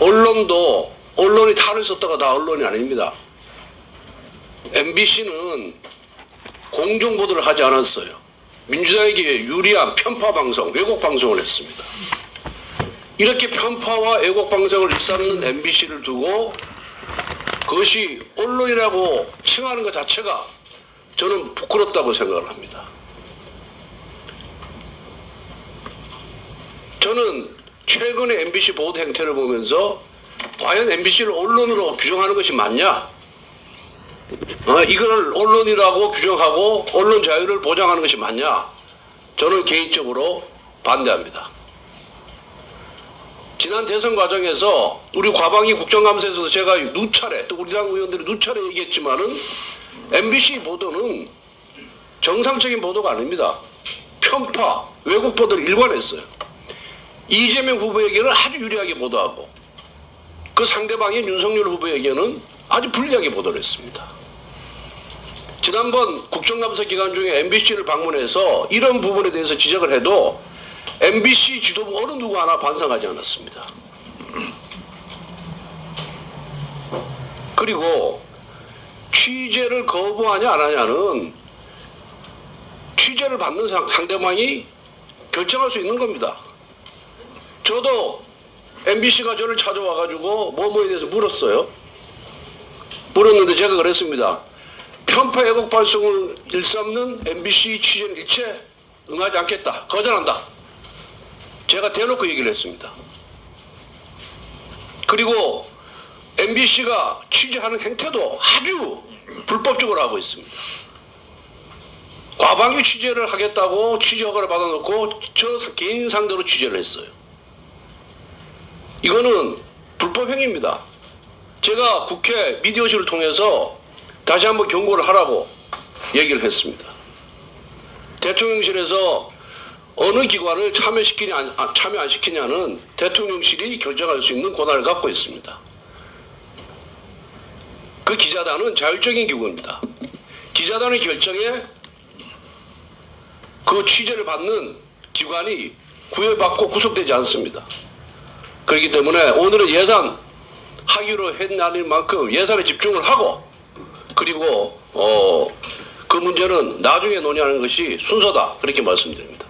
언론도 언론이 탈을 썼다가 다 언론이 아닙니다. MBC는 공정 보도를 하지 않았어요. 민주당에게 유리한 편파 방송, 왜곡 방송을 했습니다. 이렇게 편파와 왜곡 방송을 일삼는 MBC를 두고 그것이 언론이라고 칭하는 것 자체가 저는 부끄럽다고 생각을 합니다. 저는 최근의 MBC 보도 행태를 보면서 과연 MBC를 언론으로 규정하는 것이 맞냐? 어, 이걸 언론이라고 규정하고 언론 자유를 보장하는 것이 맞냐? 저는 개인적으로 반대합니다. 지난 대선 과정에서 우리 과방위 국정감사에서도 제가 누차례 또 우리 당 의원들이 누차례 얘기했지만은 MBC 보도는 정상적인 보도가 아닙니다. 편파, 왜곡 보도를 일관했어요. 이재명 후보에게는 아주 유리하게 보도하고 그 상대방인 윤석열 후보에게는 아주 불리하게 보도를 했습니다. 지난번 국정감사 기간 중에 MBC를 방문해서 이런 부분에 대해서 지적을 해도 MBC 지도부 어느 누구 하나 반성하지 않았습니다. 그리고 취재를 거부하냐 안 하냐는 취재를 받는 상- 상대방이 결정할 수 있는 겁니다. 저도 MBC가 저를 찾아와가지고 뭐뭐에 대해서 물었어요. 물었는데 제가 그랬습니다. 편파 애국 발송을 일삼는 MBC 취재는 일체 응하지 않겠다. 거절한다. 제가 대놓고 얘기를 했습니다. 그리고 MBC가 취재하는 행태도 아주 불법적으로 하고 있습니다. 과방위 취재를 하겠다고 취재 허가를 받아놓고 저 개인 상대로 취재를 했어요. 이거는 불법 행위입니다. 제가 국회 미디어실을 통해서 다시 한번 경고를 하라고 얘기를 했습니다. 대통령실에서 어느 기관을 참여시키냐, 안- 아, 참여 안 시키냐는 대통령실이 결정할 수 있는 권한을 갖고 있습니다. 그 기자단은 자율적인 기구입니다. 기자단의 결정에 그 취재를 받는 기관이 구애받고 구속되지 않습니다. 그렇기 때문에 오늘은 예산 하기로 했나는 만큼 예산에 집중을 하고 그리고 어, 그 문제는 나중에 논의하는 것이 순서다 그렇게 말씀드립니다.